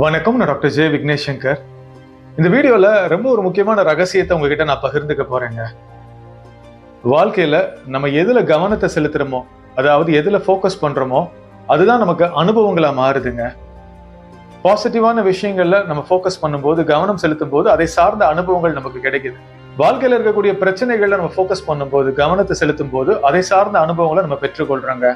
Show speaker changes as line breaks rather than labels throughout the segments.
வணக்கம் நான் doctor J Vignesh Shankar இந்த வீடியோல ரொம்ப ஒரு முக்கியமான ரகசியத்தை உங்ககிட்ட நான் பகிர்ந்துக்க போறேங்க. வாழ்க்கையில நம்ம எதுல கவனத்தை செலுத்துறோமோ அதாவது எதுல ஃபோக்கஸ் பண்றோமோ அதுதான் நமக்கு அனுபவங்களா மாறுதுங்க. பாசிட்டிவான விஷயங்கள்ல நம்ம ஃபோக்கஸ் பண்ணும்போது கவனம் செலுத்தும் போது அதை சார்ந்த அனுபவங்கள் நமக்கு கிடைக்குது. வாழ்க்கையில இருக்கக்கூடிய பிரச்சனைகள்ல நம்ம ஃபோக்கஸ் பண்ணும்போது கவனத்தை செலுத்தும் போது அதை சார்ந்த அனுபவங்களை நம்ம பெற்றுக்கொள்றோங்க.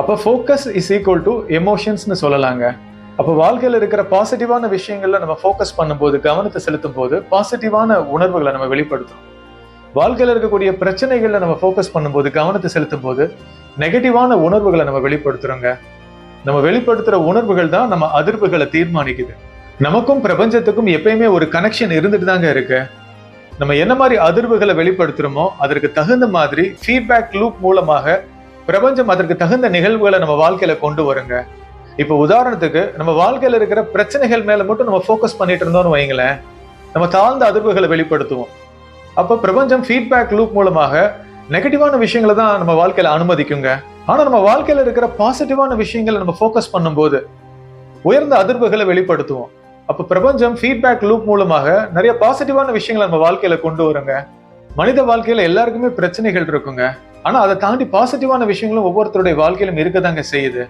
அப்போ ஃபோக்கஸ் இஸ் ஈக்குவல் டு எமோஷன்ஸ்னு சொல்லலாங்க. அப்போ வாழ்க்கையில் இருக்கிற பாசிட்டிவான விஷயங்கள்ல நம்ம ஃபோக்கஸ் பண்ணும்போது கவனத்தை செலுத்தும் போது பாசிட்டிவான உணர்வுகளை நம்ம வெளிப்படுத்துறோம். வாழ்க்கையில இருக்கக்கூடிய பிரச்சனைகள்ல நம்ம ஃபோக்கஸ் பண்ணும்போது கவனத்தை செலுத்தும் போது நெகட்டிவான உணர்வுகளை நம்ம வெளிப்படுத்துறோங்க. நம்ம வெளிப்படுத்துற உணர்வுகள் தான் நம்ம அதிர்வுகளை தீர்மானிக்குது. நமக்கும் பிரபஞ்சத்துக்கும் எப்பயுமே ஒரு கனெக்ஷன் இருந்துட்டு தாங்க இருக்கு. நம்ம என்ன மாதிரி அதிர்வுகளை வெளிப்படுத்துறோமோ அதற்கு தகுந்த மாதிரி ஃபீட்பேக் லூப் மூலமாக பிரபஞ்சம் அதற்கு தகுந்த நிகழ்வுகளை நம்ம வாழ்க்கையில கொண்டு வருங்க. இப்போ உதாரணத்துக்கு நம்ம வாழ்க்கையில் இருக்கிற பிரச்சனைகள் மேலே மட்டும் நம்ம ஃபோக்கஸ் பண்ணிட்டு இருந்தோம்னு வைங்களேன் நம்ம தாழ்ந்த அதிர்வுகளை வெளிப்படுத்துவோம். அப்போ பிரபஞ்சம் ஃபீட்பேக் லூப் மூலமாக நெகட்டிவான விஷயங்களை தான் நம்ம வாழ்க்கையில் அனுமதிக்குங்க. ஆனால் நம்ம வாழ்க்கையில் இருக்கிற பாசிட்டிவான விஷயங்களை நம்ம ஃபோக்கஸ் பண்ணும்போது உயர்ந்த அதிர்வுகளை வெளிப்படுத்துவோம். அப்போ பிரபஞ்சம் ஃபீட்பேக் லூப் மூலமாக நிறைய பாசிட்டிவான விஷயங்களை நம்ம வாழ்க்கையில கொண்டு வருங்க. மனித வாழ்க்கையில எல்லாருக்குமே பிரச்சனைகள் இருக்குங்க. ஆனா அதை தாண்டி பாசிட்டிவான விஷயங்களும் ஒவ்வொருத்தருடைய வாழ்க்கையிலும் இருக்கதாங்க செய்யுது.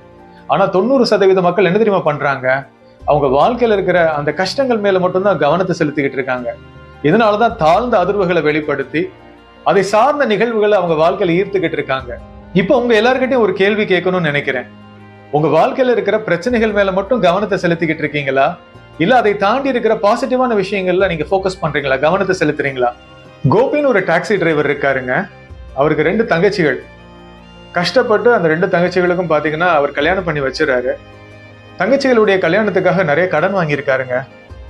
ஆனா தொண்ணூறு சதவீத மக்கள் என்ன தெரியுமா பண்றாங்க? அவங்க வாழ்க்கையில இருக்கிற அந்த கஷ்டங்கள் மேல மட்டும்தான் கவனத்தை செலுத்திக்கிட்டு இருக்காங்க. இதனாலதான் தாழ்ந்த அதிர்வுகளை வெளிப்படுத்தி அதை சார்ந்த நிகழ்வுகளை அவங்க வாழ்க்கையில ஈர்த்துக்கிட்டு இருக்காங்க. இப்போ உங்க எல்லாருக்கிட்டையும் ஒரு கேள்வி கேட்கணும்னு நினைக்கிறேன். உங்க வாழ்க்கையில இருக்கிற பிரச்சனைகள் மேல மட்டும் கவனத்தை செலுத்திக்கிட்டு இருக்கீங்களா? இல்ல அதை தாண்டி இருக்கிற பாசிட்டிவான விஷயங்கள்ல நீங்க ஃபோக்கஸ் பண்றீங்களா? கவனத்தை செலுத்துறீங்களா? கோபின்னு ஒரு டாக்ஸி டிரைவர் இருக்காருங்க. அவருக்கு ரெண்டு தங்கச்சிகள். கஷ்டப்பட்டு அந்த ரெண்டு தங்கச்சிகளுக்கும் பார்த்தீங்கன்னா அவர் கல்யாணம் பண்ணி வச்சிடறாரு. தங்கச்சிகளுடைய கல்யாணத்துக்காக நிறைய கடன் வாங்கியிருக்காருங்க.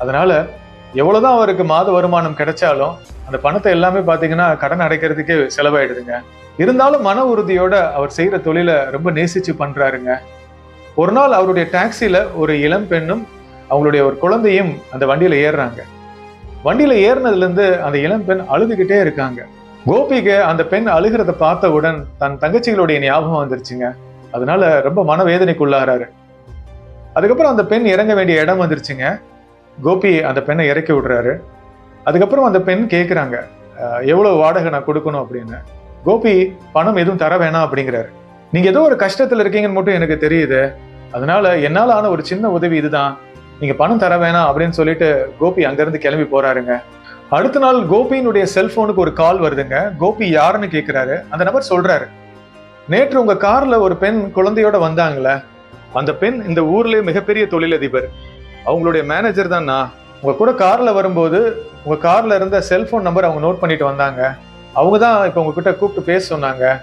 அதனால எவ்வளோதான் அவருக்கு மாத வருமானம் கிடைச்சாலும் அந்த பணத்தை எல்லாமே பார்த்தீங்கன்னா கடன் அடைக்கிறதுக்கே செலவாயிடுதுங்க. இருந்தாலும் மன உறுதியோட அவர் செய்கிற தொழிலை ரொம்ப நேசிச்சு பண்ணுறாருங்க ஒரு நாள் அவருடைய டாக்ஸியில் ஒரு இளம் பெண்ணும் அவங்களுடைய ஒரு குழந்தையும் அந்த வண்டியில் ஏறுறாங்க. வண்டியில் ஏறினதுலேருந்து அந்த இளம் பெண் அழுதுகிட்டே இருக்காங்க. கோபிக்கு அந்த பெண் அழுகிறத பார்த்தவுடன் தன் தங்கச்சிகளுடைய ஞாபகம் வந்துருச்சுங்க. அதனால ரொம்ப மனவேதனைக்குள்ளாகிறாரு. அதுக்கப்புறம் அந்த பெண் இறங்க வேண்டிய இடம் வந்துருச்சுங்க. கோபி அந்த பெண்ணை இறக்கி விடுறாரு. அதுக்கப்புறம் அந்த பெண் கேட்குறாங்க எவ்வளோ வாடகை நான் கொடுக்கணும்? அப்படின்னு. கோபி பணம் எதுவும் தர வேணாம் அப்படிங்கிறாரு. நீங்கள் ஏதோ ஒரு கஷ்டத்தில் இருக்கீங்கன்னு மட்டும் எனக்கு தெரியுது. அதனால என்னால் ஆன ஒரு சின்ன உதவி இதுதான். நீங்கள் பணம் தர வேணாம் அப்படின்னு சொல்லிட்டு கோபி அங்கேருந்து கிளம்பி போகிறாருங்க அடுத்த நாள் கோபியினுடைய செல்போனுக்கு ஒரு கால் வருதுங்க. கோபி யாருன்னு கேட்குறாரு அந்த நபர் சொல்றாரு. நேற்று உங்க கார்ல ஒரு பெண் குழந்தையோட வந்தாங்களே அந்த பெண் இந்த ஊர்லயே மிகப்பெரிய தொழிலதிபர். அவங்களுடைய மேனேஜர் தான் நான். உங்க கூட கார்ல வரும்போது உங்க கார்ல இருந்த செல்போன் நம்பர் அவங்க நோட் பண்ணிட்டு வந்தாங்க. அவங்க தான் இப்போ உங்ககிட்ட கூப்பிட்டு பேச சொன்னாங்க.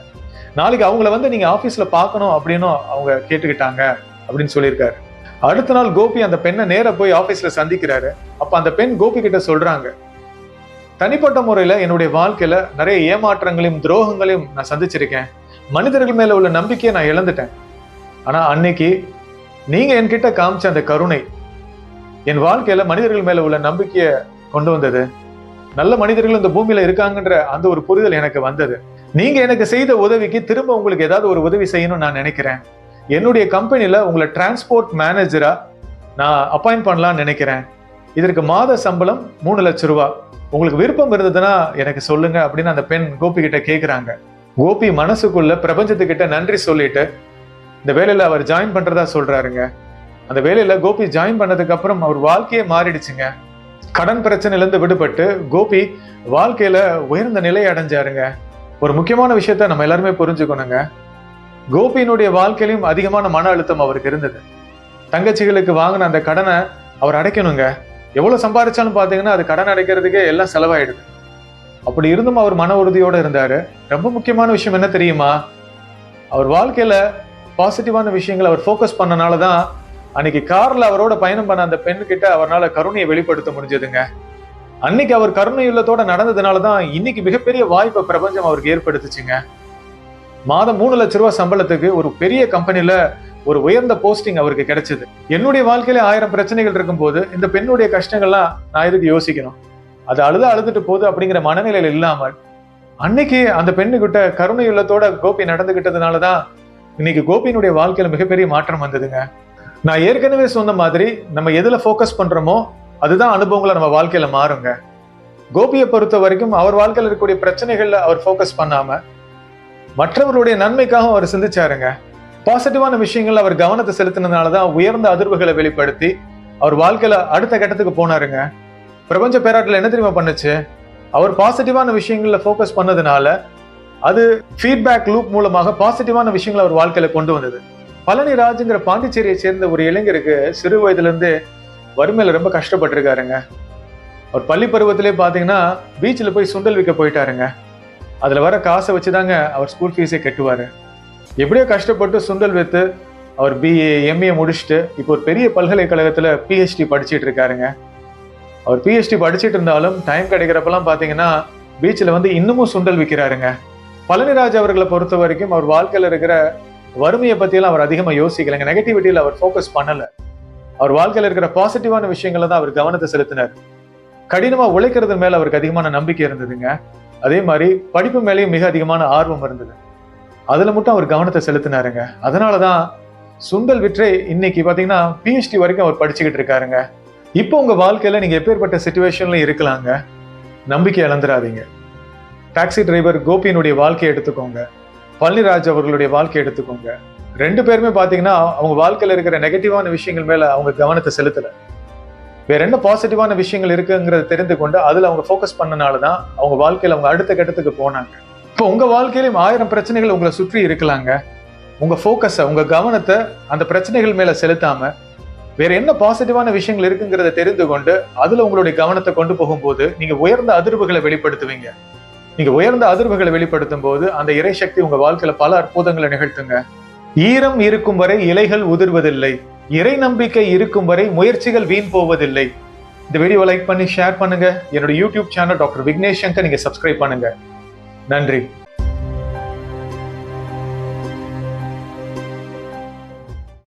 நாளைக்கு அவங்கள வந்து நீங்க ஆபீஸ்ல பார்க்கணும் அப்படின்னும் அவங்க கேட்டுக்கிட்டாங்க அப்படின்னு சொல்லியிருக்காரு. அடுத்த நாள் கோபி அந்த பெண்ணை நேர போய் ஆபீஸ்ல சந்திக்கிறாரு. அப்ப அந்த பெண் கோபி கிட்ட சொல்றாங்க. தனிப்பட்ட முறையில் என்னுடைய வாழ்க்கையில் நிறைய ஏமாற்றங்களையும் துரோகங்களையும் நான் சந்திச்சிருக்கேன். மனிதர்கள் மேலே உள்ள நம்பிக்கையை நான் இழந்துட்டேன். ஆனால் அன்னைக்கு நீங்கள் என்கிட்ட காமிச்ச அந்த கருணை என் வாழ்க்கையில் மனிதர்கள் மேலே உள்ள நம்பிக்கையை கொண்டு வந்தது. நல்ல மனிதர்கள் இந்த பூமியில் இருக்காங்கன்ற அந்த ஒரு புரிதல் எனக்கு வந்தது. நீங்கள் எனக்கு செய்த உதவிக்கு திரும்ப உங்களுக்கு ஏதாவது ஒரு உதவி செய்யணும்னு நான் நினைக்கிறேன். என்னுடைய கம்பெனியில் உங்களை டிரான்ஸ்போர்ட் மேனேஜராக நான் அப்பாயிண்ட் பண்ணலான்னு நினைக்கிறேன். இதற்கு மாத சம்பளம் மூணு லட்சம் ரூபா. உங்களுக்கு விருப்பம் இருந்ததுன்னா எனக்கு சொல்லுங்க அப்படின்னு அந்த பெண் கோபி கிட்ட கேட்குறாங்க கோபி மனசுக்குள்ள பிரபஞ்சத்துக்கிட்ட நன்றி சொல்லிட்டு இந்த வேலையில அவர் ஜாயின் பண்றதா சொல்றாருங்க. அந்த வேலையில கோபி ஜாயின் பண்ணதுக்கு அப்புறம் அவர் வாழ்க்கையே மாறிடுச்சுங்க. கடன் பிரச்சனையில இருந்து விடுபட்டு கோபி வாழ்க்கையில உயர்ந்த நிலையை அடைஞ்சாருங்க. ஒரு முக்கியமான விஷயத்த நம்ம எல்லாருமே புரிஞ்சுக்கணுங்க. கோபியினுடைய வாழ்க்கையிலும் அதிகமான மன அழுத்தம் அவருக்கு இருந்தது. தங்கச்சிகளுக்கு வாங்கின அந்த கடனை அவர் அடைக்கணுங்க. எவ்வளவு சம்பாதிச்சாலும் பார்த்தீங்கன்னா அது கடன் அடைக்கிறதுக்கே எல்லாம் செலவாயிடுது. அப்படி இருந்தும் அவர் மன உறுதியோட இருந்தாரு. ரொம்ப முக்கியமான விஷயம் என்ன தெரியுமா? அவர் வாழ்க்கையில பாசிட்டிவான விஷயங்களை அவர் ஃபோக்கஸ் பண்ணனால தான் அன்னைக்கு கார்ல அவரோட பயணம் பண்ண அந்த பெண்கிட்ட அவரால் கருணையை வெளிப்படுத்த முடிஞ்சதுங்க. அன்னைக்கு அவர் கருணை உள்ளத்தோட நடந்ததுனால தான் இன்னைக்கு மிகப்பெரிய வாய்ப்பை பிரபஞ்சம் அவருக்கு ஏற்படுத்துச்சுங்க. மாதம் மூணு லட்ச ரூபாய் சம்பளத்துக்கு ஒரு பெரிய கம்பெனியில் ஒரு உயர்ந்த போஸ்டிங் அவருக்கு கிடைச்சது. என்னுடைய வாழ்க்கையில ஆயிரம் பிரச்சனைகள் இருக்கும்போது இந்த பெண்ணுடைய கஷ்டங்கள்லாம் நான் எதுக்கு யோசிக்கணும்? அது அழுத அழுதுட்டு போகுது அப்படிங்கிற மனநிலையில் இல்லாமல் அன்னைக்கு அந்த பெண்ணுகிட்ட கருணை கோபி கோபி நடந்துகிட்டதுனாலதான் இன்னைக்கு கோபியினுடைய வாழ்க்கையில மிகப்பெரிய மாற்றம் வந்ததுங்க. நான் ஏற்கனவே சொன்ன மாதிரி நம்ம எதுல ஃபோக்கஸ் பண்றோமோ அதுதான் அனுபவங்களை நம்ம வாழ்க்கையில மாறுங்க. கோபியை பொறுத்த வரைக்கும் அவர் வாழ்க்கையில் இருக்கக்கூடிய பிரச்சனைகள்ல அவர் ஃபோக்கஸ் பண்ணாம மற்றவர்களுடைய நன்மைக்காக அவர் சிந்திச்சாருங்க. பாசிட்டிவான விஷயங்கள் அவர் கவனத்தை செலுத்தினதுனால தான் உயர்ந்த அதிர்வுகளை வெளிப்படுத்தி அவர் வாழ்க்கையில அடுத்த கட்டத்துக்கு போனாருங்க. பிரபஞ்ச பேராட்டில் என்ன தெரியுமா பண்ணுச்சு? அவர் பாசிட்டிவான விஷயங்கள்ல ஃபோக்கஸ் பண்ணதுனால அது ஃபீட்பேக் லூப் மூலமாக பாசிட்டிவான விஷயங்களை அவர் வாழ்க்கையில கொண்டு வந்தது. பழனி ராஜுங்கிற பாண்டிச்சேரியை சேர்ந்த ஒரு இளைஞருக்கு சிறு வயதுல வறுமையில் வறுமையில ரொம்ப கஷ்டப்பட்டிருக்காருங்க. அவர் பள்ளி பருவத்திலே பார்த்தீங்கன்னா பீச்சில் போய் சுண்டல் விற்க போயிட்டாருங்க. அதுல வர காசை வச்சு தாங்க அவர் ஸ்கூல் ஃபீஸே கட்டுவாரு. எப்படியோ கஷ்டப்பட்டு சுண்டல் வித்து அவர் பிஏ எம்ஏ முடிச்சுட்டு இப்போ ஒரு பெரிய பல்கலைக்கழகத்தில் பிஹெச்டி படிச்சுட்டு இருக்காருங்க. அவர் பிஹெச்டி படிச்சிட்டு இருந்தாலும் டைம் கிடைக்கிறப்பெல்லாம் பார்த்தீங்கன்னா பீச்சில் வந்து இன்னமும் சுண்டல் விற்கிறாருங்க பழனிராஜ் அவர்களை பொறுத்த வரைக்கும் அவர் வாழ்க்கையில் இருக்கிற வறுமையை பற்றியெல்லாம் அவர் அதிகமாக யோசிக்கலைங்க. நெகட்டிவிட்டியில் அவர் ஃபோக்கஸ் பண்ணலை. அவர் வாழ்க்கையில் இருக்கிற பாசிட்டிவான விஷயங்களை தான் அவர் கவனத்தை செலுத்தினார். கடினமாக உழைக்கிறது மேலே அவருக்கு அதிகமான நம்பிக்கை இருந்ததுங்க. அதே மாதிரி படிப்பு மேலேயும் மிக அதிகமான ஆர்வம் இருந்தது. அதுல மட்டும் அவர் கவனத்தை செலுத்தினாருங்க. அதனாலதான் சுண்டல் விற்றே இன்னைக்கு பார்த்தீங்கன்னா பிஹெச்டி வரைக்கும் அவர் படிச்சுக்கிட்டு இருக்காருங்க. இப்போ உங்க வாழ்க்கையில நீங்க எப்பேற்பட்ட சுச்சுவேஷன்ல இருக்கலாங்க? நம்பிக்கை இழந்துடாதீங்க டாக்ஸி டிரைவர் கோபியினுடைய வாழ்க்கையை எடுத்துக்கோங்க. பழனிராஜ் அவர்களுடைய வாழ்க்கையை எடுத்துக்கோங்க. ரெண்டு பேருமே பார்த்தீங்கன்னா அவங்க வாழ்க்கையில இருக்கிற நெகட்டிவான விஷயங்கள் மேல அவங்க கவனத்தை செலுத்தலை. வேற என்ன பாசிட்டிவான விஷயங்கள் இருக்குங்கிறத தெரிந்து கொண்டு அதுல அவங்க ஃபோக்கஸ் பண்ணனால தான் அவங்க வாழ்க்கையில அவங்க அடுத்த கட்டத்துக்கு போனாங்க. இப்போ உங்க வாழ்க்கையிலும் ஆயிரம் பிரச்சனைகள் உங்களை சுற்றி இருக்கலாங்க. உங்க ஃபோக்கஸை உங்க கவனத்தை அந்த பிரச்சனைகள் மேல செலுத்தாம வேற என்ன பாசிட்டிவான விஷயங்கள் இருக்குங்கிறத தெரிந்து கொண்டு அதுல உங்களுடைய கவனத்தை கொண்டு போகும்போது நீங்க உயர்ந்த அதிர்வுகளை வெளிப்படுத்துவீங்க. நீங்க உயர்ந்த அதிர்வுகளை வெளிப்படுத்தும் போது அந்த இறை சக்தி உங்க வாழ்க்கையில பல அற்புதங்களை நிகழ்த்துங்க. ஈரம் இருக்கும் வரை இலைகள் உதிர்வதில்லை. இறை நம்பிக்கை இருக்கும் வரை முயற்சிகள் வீண் போவதில்லை. இந்த வீடியோ லைக் பண்ணி ஷேர் பண்ணுங்க. என்னோட YouTube channel doctor Vignesh Shankar நீங்க சப்ஸ்கிரைப் பண்ணுங்க. நன்றி